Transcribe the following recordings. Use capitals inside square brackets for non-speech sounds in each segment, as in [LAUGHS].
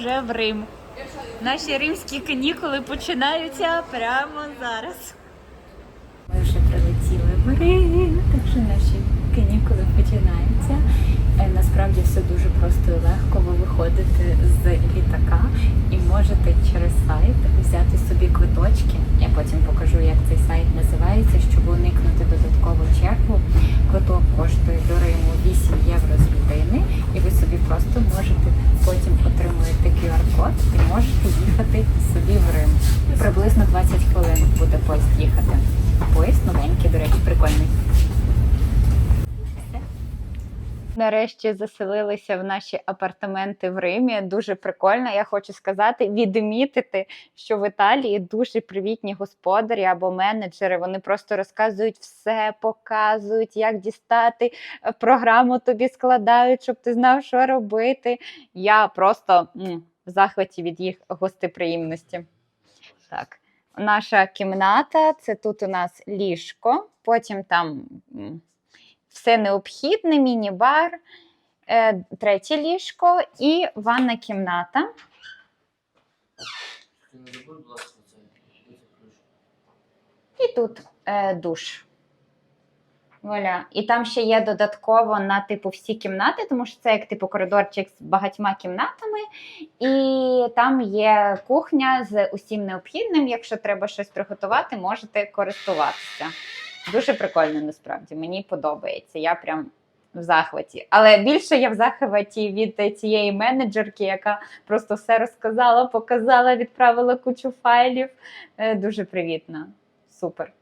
вже в Рим. Наші римські канікули починаються прямо зараз. Ми вже прилетіли в Рим, так що наші канікули починаються. Е, Насправді все дуже просто і легко. Ви виходите з літака і можете через сайт взяти собі квиточки. Я потім покажу, як цей сайт називається, щоб уникнути додаткову чергу. Квиток коштує до Риму 8 євро з людини, і ви собі просто можете потім отримуєте QR-код і можете їхати собі в Рим. Приблизно 20 хвилин буде поїзд їхати. Поїзд новенький, до речі, прикольний. Нарешті заселилися в наші апартаменти в Римі. Дуже прикольно. Я хочу сказати, відмітити, що в Італії дуже привітні господарі або менеджери. Вони просто розказують все, показують, як дістати е, програму тобі складають, щоб ти знав, що робити. Я просто в захваті від їх гостеприємності. Так. Наша кімната це тут у нас ліжко, потім там все необхідне, міні-бар, е, третє ліжко і ванна кімната. І тут е, душ. Вуаля. І там ще є додатково на типу всі кімнати, тому що це як типу коридорчик з багатьма кімнатами. І там є кухня з усім необхідним. Якщо треба щось приготувати, можете користуватися. Дуже прикольно насправді. Мені подобається. Я прям в захваті. Але більше я в захваті від цієї менеджерки, яка просто все розказала, показала, відправила кучу файлів. Е, Дуже привітна. Супер.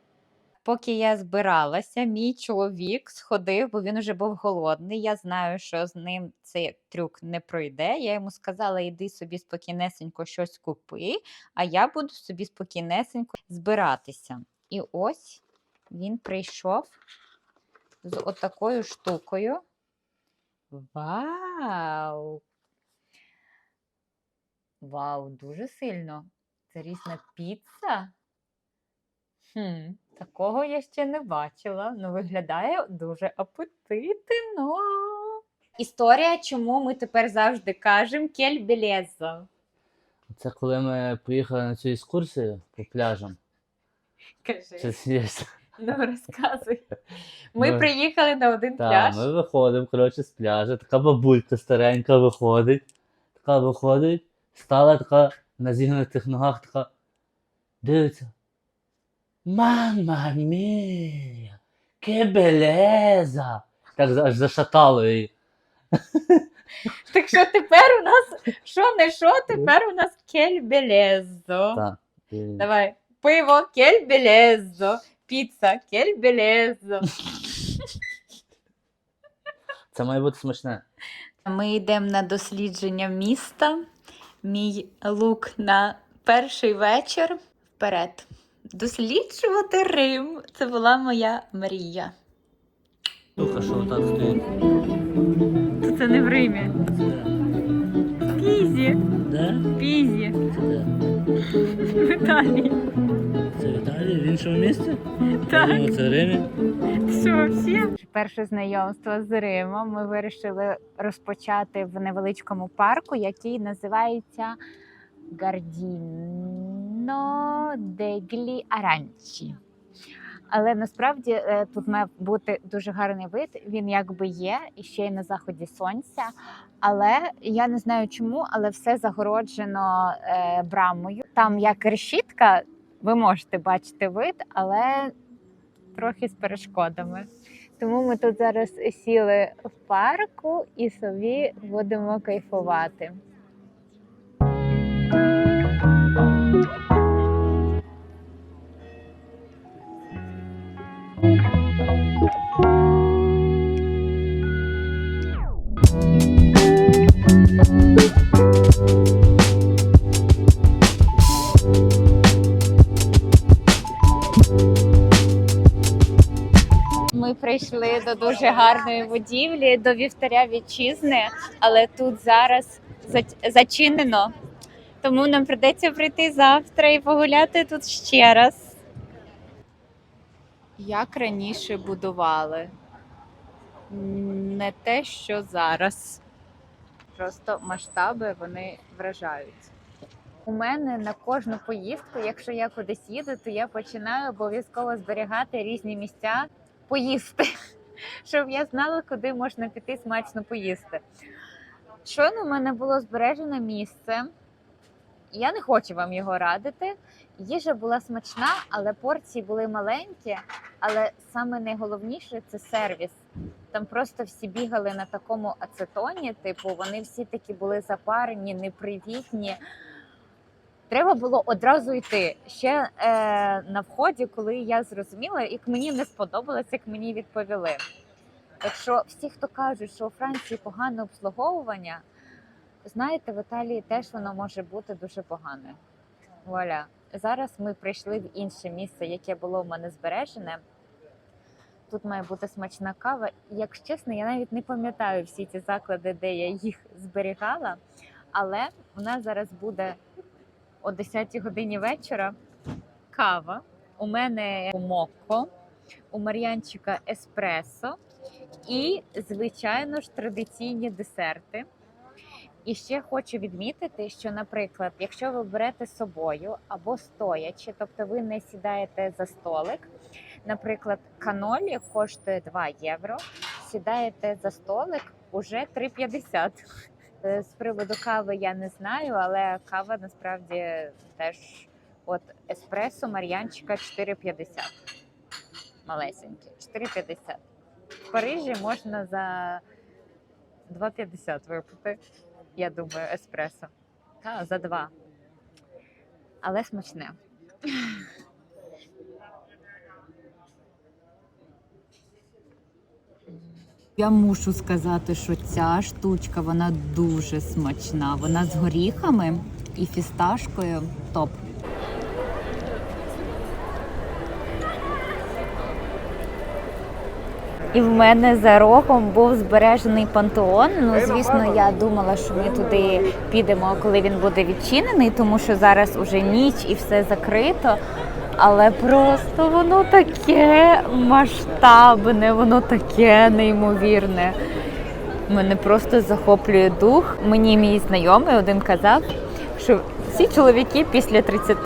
Поки я збиралася, мій чоловік сходив, бо він вже був голодний. Я знаю, що з ним цей трюк не пройде. Я йому сказала: йди собі спокійнесенько щось купи, а я буду собі спокійнесенько збиратися. І ось він прийшов з отакою штукою. Вау! Вау, дуже сильно. Це різна піца. Хм, такого я ще не бачила. Ну, виглядає дуже апетитно. Історія, чому ми тепер завжди кажемо кель белезо. Це коли ми поїхали на цю екскурсію по пляжам. Це Кажи, смієшся. [LAUGHS] ну розказуй. Ми Ми- приїхали на один Так, пляж. ми виходимо, коротше, з пляжу. Така бабулька старенька виходить. Така виходить, стала така на зігнутих ногах, така дивиться. Мама мія, ке белеза! Так аж зашатало її. [LAUGHS] Так що тепер у нас, що не що, тепер у нас кель белезо. Так. Давай. Пиво кель белезо. Піца кель белезо. [LAUGHS] Це має бути смачне. Ми йдемо на дослідження міста. Мій лук на перший вечір вперед. Досліджувати Рим. Це була моя мрія. Духа, що так стоїть. Це не в Римі. Пізі. Де? Пізі. Це де? В Італії. Це в Італії, в іншому місці? [LAUGHS] Так. думаю, це в Римі. Що всі? Перше знайомство з Римом ми вирішили розпочати в невеличкому парку, який називається Гардіно деглі Аранчі. Але насправді е, тут має бути дуже гарний вид. Він якби є і ще й на заході сонця. Але я не знаю чому, але все загороджено е, брамою. Там як решітка, ви можете бачити вид, але трохи з перешкодами. Тому ми тут зараз сіли в парку і собі будемо кайфувати. Прийшли до дуже гарної будівлі, до вівтаря вітчизни, але тут зараз зачинено. Тому нам прийдеться прийти завтра і погуляти тут ще раз. Як раніше будували? Не те, що зараз. Просто масштаби вони вражають. У мене на кожну поїздку, якщо я кудись їду, то я починаю обов'язково зберігати різні місця поїсти, [LAUGHS] щоб я знала, куди можна піти смачно поїсти. Щойно в мене було збережене місце. Я не хочу вам його радити. Їжа була смачна, але порції були маленькі. Але саме найголовніше це сервіс. Там просто всі бігали на такому ацетоні, типу, вони всі такі були запарені, непривітні. Треба було одразу йти. Ще е, на вході, коли я зрозуміла, як мені не сподобалось, як мені відповіли. Так що всі, хто кажуть, що у Франції погане обслуговування, знаєте, в Італії теж воно може бути дуже погане. Вуаля. Зараз ми прийшли в інше місце, яке було в мене збережене. Тут має бути смачна кава. Якщо чесно, я навіть не пам'ятаю всі ці заклади, де я їх зберігала. Але у нас зараз буде о 10 годині вечора кава. У мене мокко, у Мар'янчика еспресо і, звичайно ж, традиційні десерти. І ще хочу відмітити, що, наприклад, якщо ви берете з собою або стоячи, тобто ви не сідаєте за столик, наприклад, канолі коштує 2 євро, сідаєте за столик уже 3,50. Е, З приводу кави я не знаю, але кава насправді теж от еспресо Мар'янчика 4,50. Малесенькі, 4,50. В Парижі можна за 2,50 випити я думаю, еспресо. Та, за два. Але смачне. Я мушу сказати, що ця штучка вона дуже смачна. Вона з горіхами і фісташкою топ. І в мене за рогом був збережений пантеон. Ну, звісно, я думала, що ми туди підемо, коли він буде відчинений, тому що зараз уже ніч і все закрито. Але просто воно таке масштабне, воно таке неймовірне. Мене просто захоплює дух. Мені мій знайомий один казав, що всі чоловіки після 30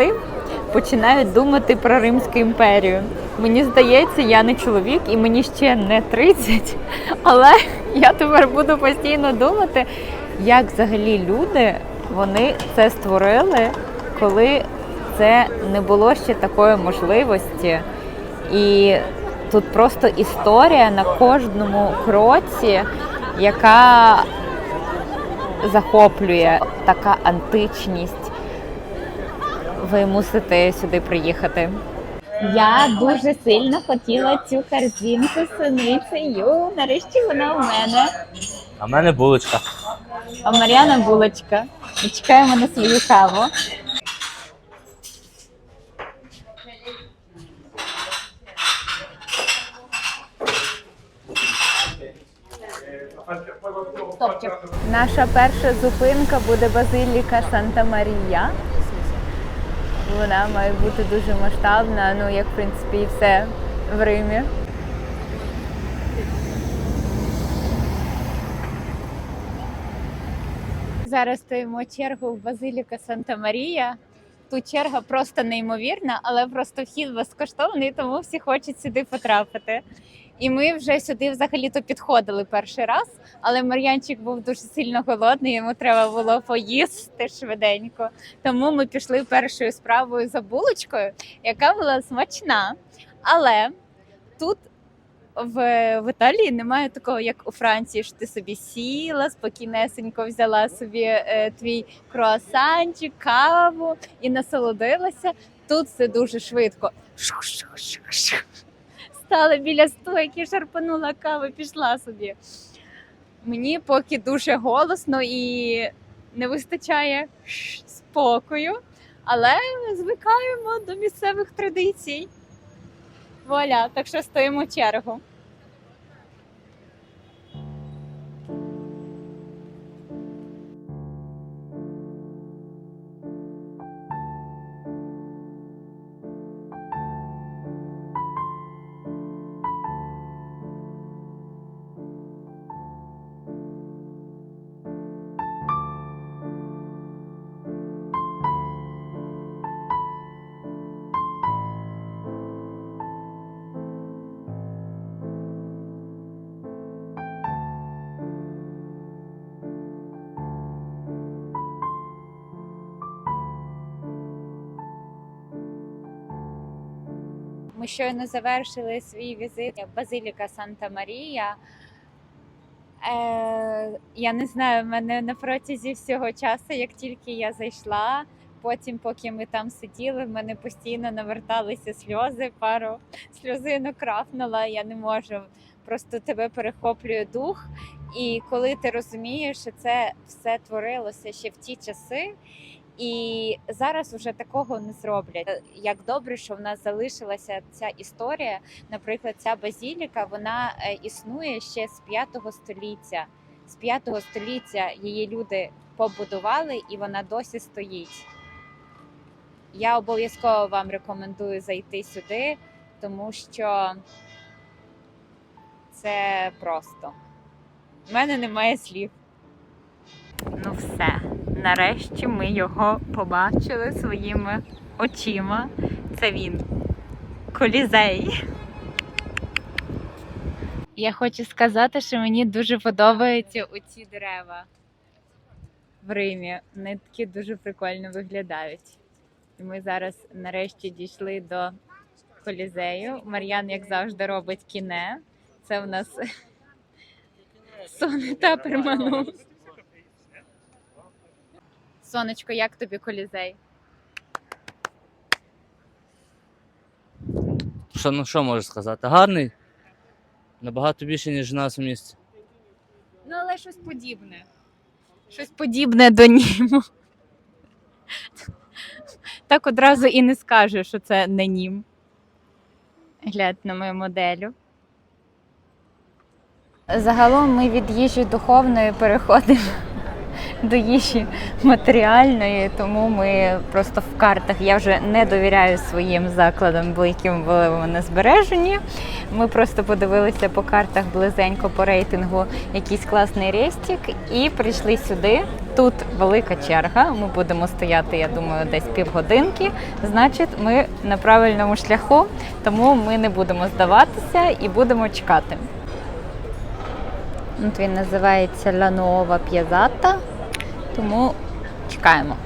починають думати про Римську імперію. Мені здається, я не чоловік і мені ще не 30, але я тепер буду постійно думати, як взагалі люди вони це створили, коли це не було ще такої можливості. І тут просто історія на кожному кроці, яка захоплює така античність. Ви мусите сюди приїхати. Я дуже сильно хотіла цю корзинку з суницею. Нарешті вона у мене. А в мене булочка. А Мар'яна булочка. Ми чекаємо на свою каву. Топчик. Наша перша зупинка буде базиліка Санта Марія. Вона має бути дуже масштабна, ну як в принципі і все в Римі. Зараз стоїмо чергу в Базиліка Санта Марія. Тут черга просто неймовірна, але просто вхід безкоштовний, тому всі хочуть сюди потрапити. І ми вже сюди взагалі-то підходили перший раз, але Мар'янчик був дуже сильно голодний, йому треба було поїсти швиденько. Тому ми пішли першою справою за булочкою, яка була смачна. Але тут в, в Італії немає такого, як у Франції, що ти собі сіла, спокійнесенько взяла собі е, твій круасанчик, каву і насолодилася. Тут все дуже швидко. Шух-шух-шух-шух. Стала біля стойки, шарпанула каву, пішла собі. Мені поки дуже голосно і не вистачає спокою, але звикаємо до місцевих традицій. Вуаля, так що стоїмо чергу. Щойно завершили свій візит Базиліка Санта Марія. Е, я не знаю, в мене на протязі всього часу, як тільки я зайшла, потім, поки ми там сиділи, в мене постійно наверталися сльози, пару сльозинок крапнула, я не можу. Просто тебе перехоплює дух. І коли ти розумієш, що це все творилося ще в ті часи, і зараз вже такого не зроблять. Як добре, що в нас залишилася ця історія. Наприклад, ця базіліка вона е, існує ще з 5 століття. З 5 століття її люди побудували, і вона досі стоїть. Я обов'язково вам рекомендую зайти сюди, тому що це просто. У мене немає слів. Ну все. Нарешті ми його побачили своїми очима. Це він. Колізей. Я хочу сказати, що мені дуже подобаються оці дерева в Римі. Вони такі дуже прикольно виглядають. І ми зараз нарешті дійшли до колізею. Мар'ян, як завжди, робить кіне. Це в нас [LAUGHS] Сони та перману. Сонечко, як тобі колізей? Що, ну що можу сказати? Гарний? Набагато більше, ніж у нас у місті. Ну, але щось подібне. Щось подібне до німу. Так одразу і не скажу, що це не нім. Глянь на мою моделю. Загалом ми від їжі духовної переходимо до їжі матеріальної, тому ми просто в картах. Я вже не довіряю своїм закладам, бо яким були вони збережені. Ми просто подивилися по картах близенько по рейтингу якийсь класний рестик і прийшли сюди. Тут велика черга. Ми будемо стояти, я думаю, десь півгодинки. Значить, ми на правильному шляху, тому ми не будемо здаватися і будемо чекати. От він називається Nuova Piazzata, тому чекаємо.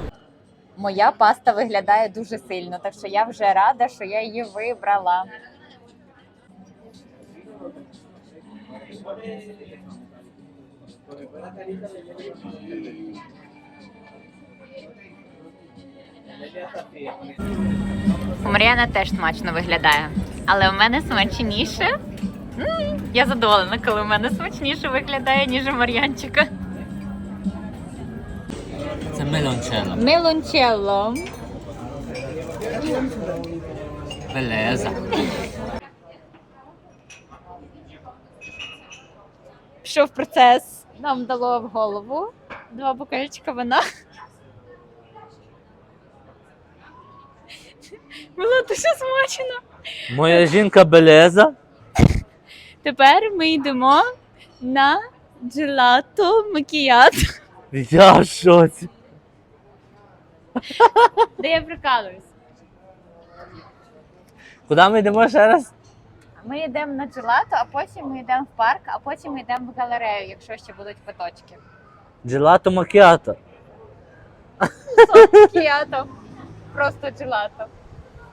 Моя паста виглядає дуже сильно, так що я вже рада, що я її вибрала. У Мар'яна теж смачно виглядає, але у мене смачніше. М, Я задоволена, коли у мене смачніше виглядає, ніж у Мар'янчика. Мелончело. Мелончелло. Белеза. Пішов процес, нам дало в голову два бокальчика вина. Було дуже смачно. Моя жінка Белеза. Тепер ми йдемо на джелато макіято. Я в шоці. [LAUGHS] Де я прикалуюсь. Куди ми йдемо ще раз? Ми йдемо на джелато, а потім ми йдемо в парк, а потім ми йдемо в галерею, якщо ще будуть квиточки. Джелато макіато. Макіято. Просто джелато.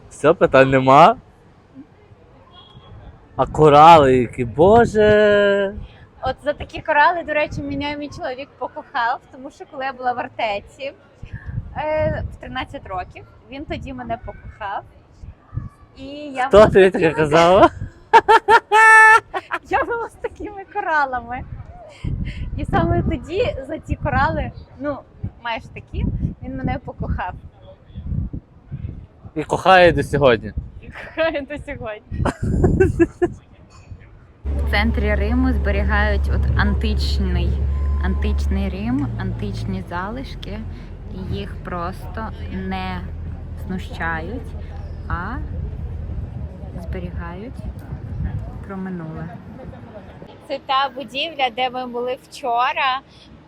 Все, питань нема. А корали які, боже. От за такі корали, до речі, мене мій чоловік покохав, тому що коли я була в Артеці в 13 років, він тоді мене покохав. І я Хто тобі таке такими, казав? [LAUGHS] я була з такими коралами. І саме тоді за ці корали, ну, майже такі, він мене покохав. І кохає до сьогодні. І кохає до сьогодні. В центрі Риму зберігають от античний, античний Рим, античні залишки, їх просто не знущають, а зберігають про минуле. Це та будівля, де ми були вчора.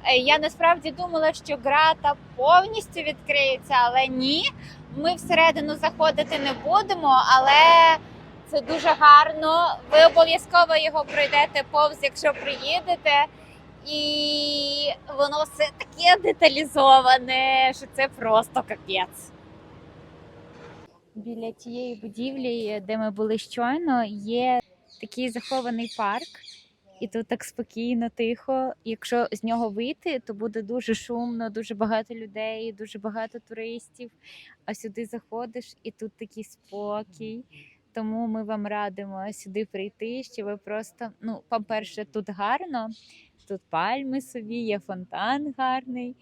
Е, Я насправді думала, що грата повністю відкриється, але ні. Ми всередину заходити не будемо, але це дуже гарно. Ви обов'язково його пройдете повз, якщо приїдете. І воно все таке деталізоване, що це просто капець. біля тієї будівлі, де ми були щойно, є такий захований парк. І тут так спокійно, тихо. Якщо з нього вийти, то буде дуже шумно, дуже багато людей, дуже багато туристів. А сюди заходиш, і тут такий спокій. Тому ми вам радимо сюди прийти, що ви просто, ну, по-перше, тут гарно, тут пальми собі, є фонтан гарний,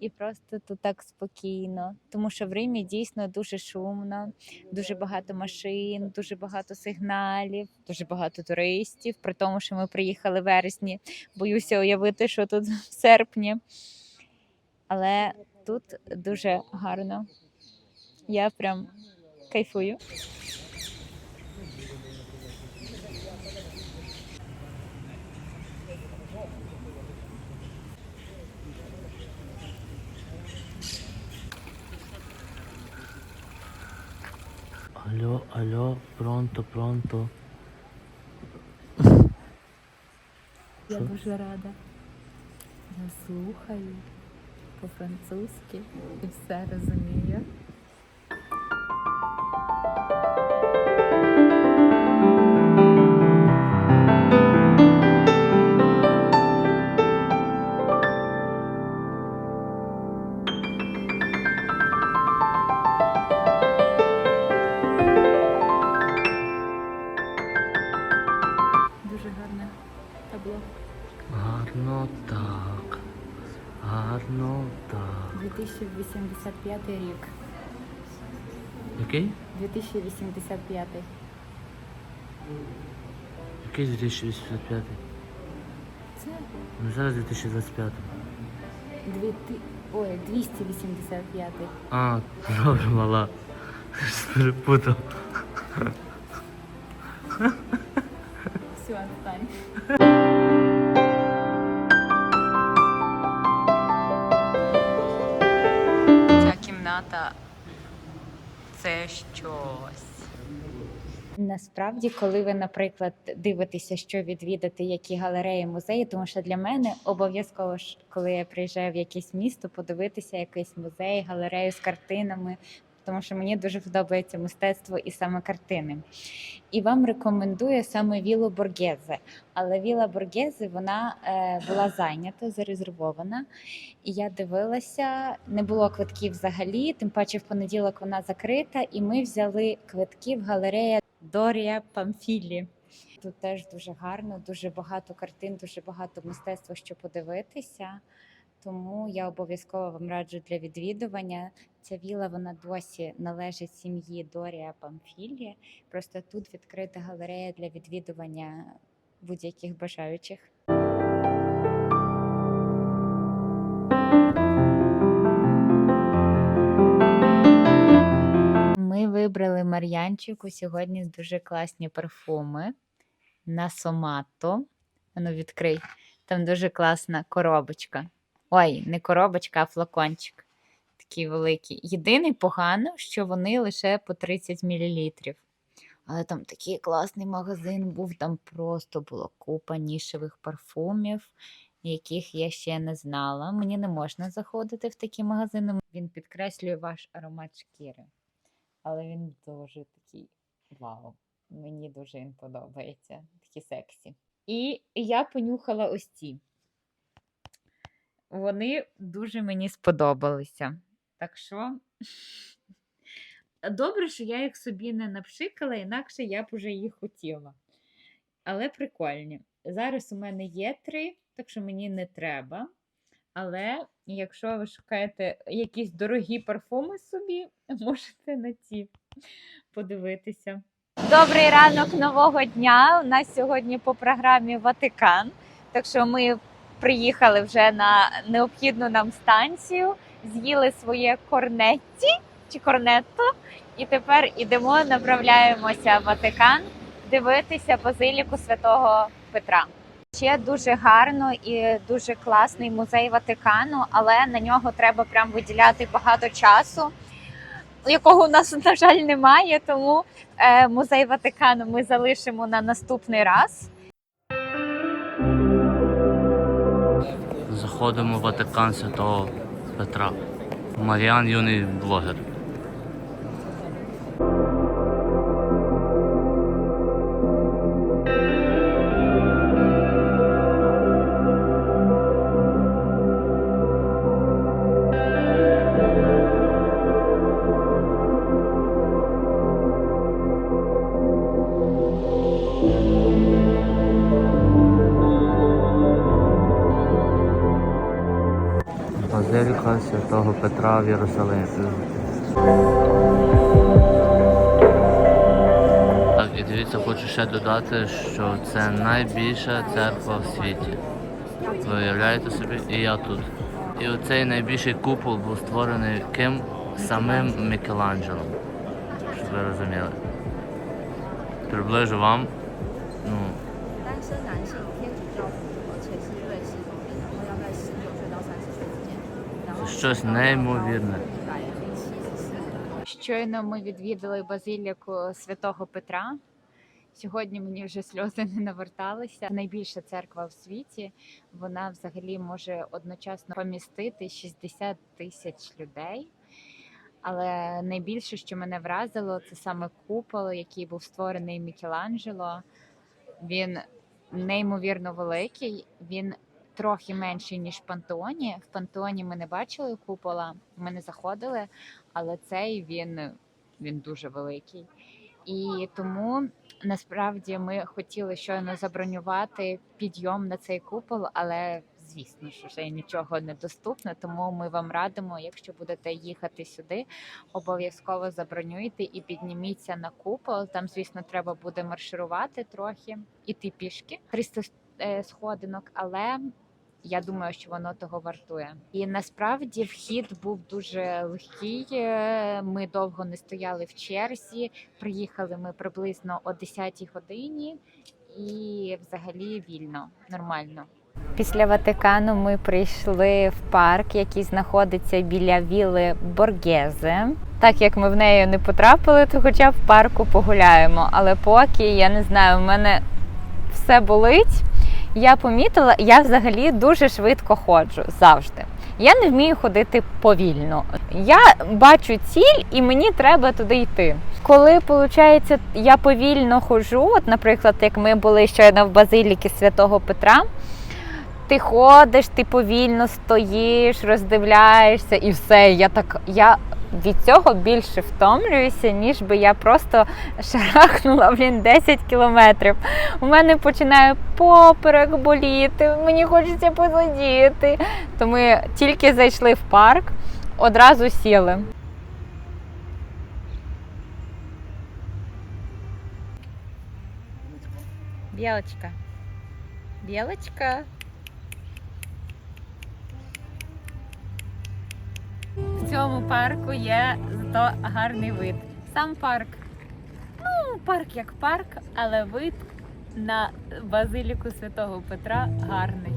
і просто тут так спокійно. Тому що в Римі дійсно дуже шумно, дуже багато машин, дуже багато сигналів, дуже багато туристів. При тому, що ми приїхали в вересні, боюся уявити, що тут [LAUGHS] в серпні. Але тут дуже гарно. Я прям кайфую. Алло, алло, пронто, пронто. Я дуже рада. Я слухаю по-французьки і все розумію. 2085 рік. Який? 2085. Який 2085? Це Ну зараз 2025. дві ти... Ой, 285. А, добре, мала. Перепутав. Насправді, коли ви, наприклад, дивитеся, що відвідати, які галереї, музеї, тому що для мене обов'язково ж, коли я приїжджаю в якесь місто, подивитися якийсь музей, галерею з картинами, тому що мені дуже подобається мистецтво і саме картини. І вам рекомендую саме Вілу Боргезе. Але Віла Боргезе вона е, була зайнята, зарезервована. І я дивилася, не було квитків взагалі, тим паче в понеділок вона закрита, і ми взяли квитки в галерея Дорія Памфілі. Тут теж дуже гарно, дуже багато картин, дуже багато мистецтва, що подивитися. Тому я обов'язково вам раджу для відвідування. Ця віла вона досі належить сім'ї Дорія Памфілі. Просто тут відкрита галерея для відвідування будь-яких бажаючих. Вибрали Мар'янчику сьогодні дуже класні парфуми на Сомато. Ну, відкрий. Там дуже класна коробочка. Ой, не коробочка, а флакончик. Такий великий. Єдине погано, що вони лише по 30 мл. Але там такий класний магазин був, там просто була купа нішевих парфумів, яких я ще не знала. Мені не можна заходити в такі магазини. Він підкреслює ваш аромат шкіри. Але він дуже такий вау. Мені дуже він подобається. Такі сексі. І я понюхала ось ці. Вони дуже мені сподобалися. Так що [LAUGHS] добре, що я їх собі не напшикала, інакше я б уже їх хотіла. Але прикольні. Зараз у мене є три, так що мені не треба. Але якщо ви шукаєте якісь дорогі парфуми собі, [LAUGHS] можете на ці подивитися. Добрий ранок нового дня. У нас сьогодні по програмі Ватикан. Так що ми приїхали вже на необхідну нам станцію, з'їли своє корнетті чи корнетто, і тепер ідемо, направляємося в Ватикан дивитися базиліку святого Петра. Ще дуже гарно і дуже класний музей Ватикану, але на нього треба прям виділяти багато часу, якого у нас, [LAUGHS] на жаль, немає. Тому е, музей Ватикану ми залишимо на наступний раз. Заходимо в Ватикан Святого Петра. Маріан юний блогер. Петра в Єрусалимі. Так, і дивіться, хочу ще додати, що це найбільша церква в світі. Ви уявляєте собі? І я тут. І оцей найбільший купол був створений ким? Самим Мікеланджело. Щоб ви розуміли. Приближу вам. щось неймовірне. Щойно ми відвідали базиліку святого Петра. Сьогодні мені вже сльози не наверталися. Найбільша церква в світі вона взагалі може одночасно помістити 60 тисяч людей. Але найбільше, що мене вразило, це саме купол, який був створений Мікеланджело. Він неймовірно великий. Він трохи менший, ніж в пантеоні. В пантеоні ми не бачили купола, ми не заходили, але цей він, він дуже великий. І тому насправді ми хотіли щойно забронювати підйом на цей купол, але звісно ж вже нічого не доступно. Тому ми вам радимо, якщо будете їхати сюди, обов'язково забронюйте і підніміться на купол. Там, звісно, треба буде марширувати трохи, іти пішки 300 е, сходинок, але я думаю, що воно того вартує. І насправді вхід був дуже легкий. Ми довго не стояли в черзі. Приїхали ми приблизно о 10 годині, і взагалі вільно, нормально. Після Ватикану ми прийшли в парк, який знаходиться біля віли Боргезе. Так як ми в неї не потрапили, то хоча б в парку погуляємо. Але поки я не знаю, в мене все болить. Я помітила, я взагалі дуже швидко ходжу завжди. Я не вмію ходити повільно. Я бачу ціль, і мені треба туди йти. Коли виходить, я повільно ходжу, от, наприклад, як ми були щойно в базиліки святого Петра, ти ходиш, ти повільно стоїш, роздивляєшся і все. Я так я від цього більше втомлююся, ніж би я просто шарахнула блін, 10 кілометрів. У мене починає поперек боліти, мені хочеться посидіти. То ми тільки зайшли в парк, одразу сіли. Білочка. Білочка. В цьому парку є зато гарний вид. Сам парк. Ну, парк як парк, але вид на базиліку Святого Петра гарний.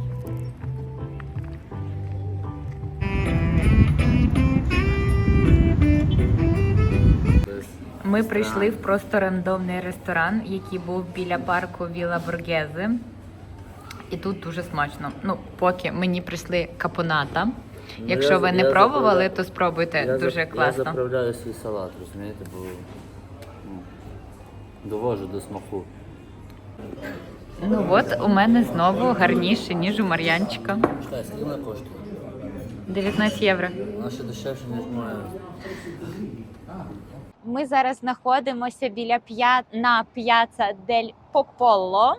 Ми прийшли в просто рандомний ресторан, який був біля парку Віла Боргезе. І тут дуже смачно. Ну, поки мені прийшли капоната. Якщо ви не пробували, то спробуйте. дуже класно. Я заправляю свій салат, розумієте, бо ну, довожу до смаку. Ну от у мене знову гарніше, ніж у Мар'янчика. Чекай, скільки вона коштує? 19 євро. Вона ще дешевше, ніж моя. Ми зараз знаходимося біля п'я... на п'яца дель Пополо.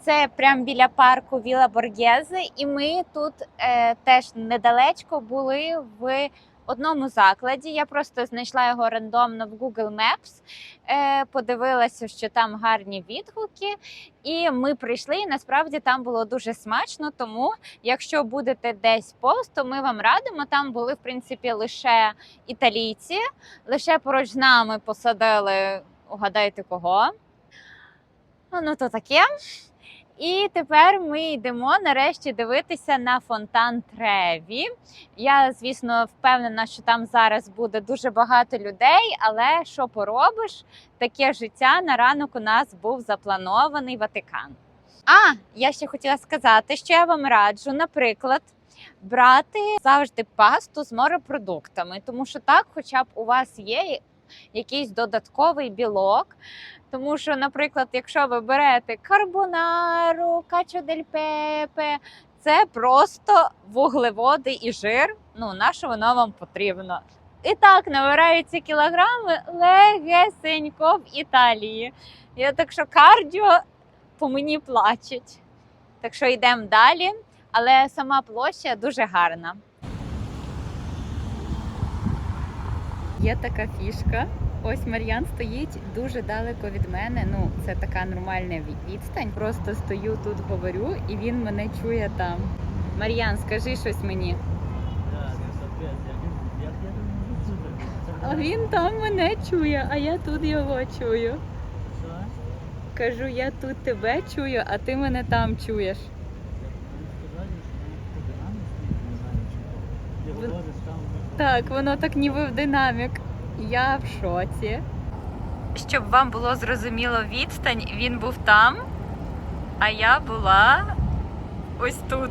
Це прямо біля парку Віла Боргезе. І ми тут е, теж недалечко були в одному закладі. Я просто знайшла його рандомно в Google Maps, е, подивилася, що там гарні відгуки. І ми прийшли. І насправді там було дуже смачно. Тому, якщо будете десь пост, то ми вам радимо. Там були в принципі лише італійці, лише поруч нами посадили, угадайте кого. Ну, то таке. І тепер ми йдемо нарешті дивитися на фонтан Треві. Я, звісно, впевнена, що там зараз буде дуже багато людей, але що поробиш, таке життя на ранок у нас був запланований Ватикан. А, я ще хотіла сказати, що я вам раджу, наприклад, брати завжди пасту з морепродуктами, тому що так, хоча б у вас є якийсь додатковий білок. Тому що, наприклад, якщо ви берете карбонару, качо дель пепе, це просто вуглеводи і жир. Ну, на що воно вам потрібно? І так набираються кілограми легесенько в Італії. Я так що кардіо по мені плачуть. Так що йдемо далі, але сама площа дуже гарна. Є така фішка. Ось Мар'ян стоїть дуже далеко від мене. Ну, це така нормальна відстань. Просто стою тут, говорю, і він мене чує там. Мар'ян, скажи щось мені. А він там мене чує, а я тут його чую. Кажу, я тут тебе чую, а ти мене там чуєш. Так, воно так ніби в динамік. Я в шоці. Щоб вам було зрозуміло відстань, він був там, а я була ось тут.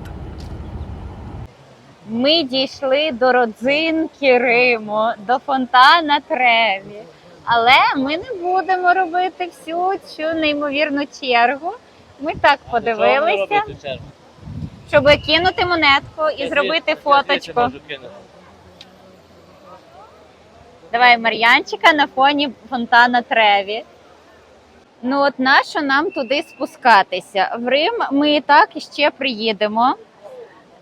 Ми дійшли до родзинки Риму, до фонтана Треві. Але ми не будемо робити всю цю неймовірну чергу. Ми так подивилися, щоб кинути монетку і зробити фоточку. Давай Мар'янчика на фоні фонтана Треві. Ну от нащо нам туди спускатися? В Рим ми і так іще приїдемо.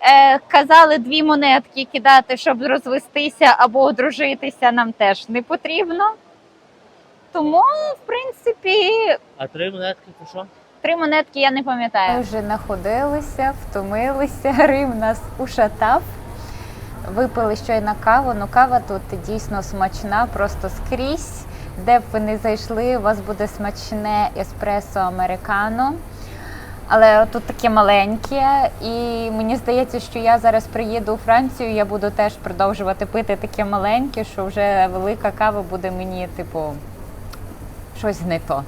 Е, казали дві монетки кидати, щоб розвестися або одружитися, нам теж не потрібно. Тому, в принципі, А три монетки то що? Три монетки я не пам'ятаю. Ми вже находилися, втомилися. Рим нас ушатав. Випили щойно каву. Ну кава тут дійсно смачна, просто скрізь. Де б ви не зайшли, у вас буде смачне еспресо американо. Але тут таке маленьке, і мені здається, що я зараз приїду у Францію, я буду теж продовжувати пити таке маленьке, що вже велика кава буде мені, типу, щось не то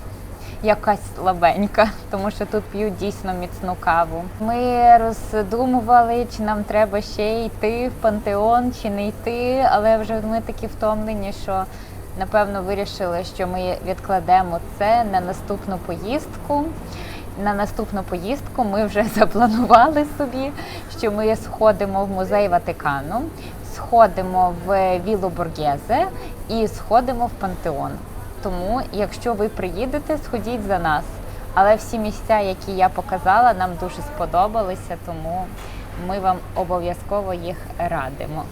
якась слабенька, тому що тут п'ють дійсно міцну каву. Ми роздумували, чи нам треба ще йти в пантеон, чи не йти, але вже ми такі втомлені, що напевно вирішили, що ми відкладемо це на наступну поїздку. На наступну поїздку ми вже [LAUGHS] запланували собі, що ми сходимо в музей Ватикану, сходимо в Вілу Боргезе і сходимо в пантеон. Тому, якщо ви приїдете, сходіть за нас. Але всі місця, які я показала, нам дуже сподобалися, тому ми вам обов'язково їх радимо.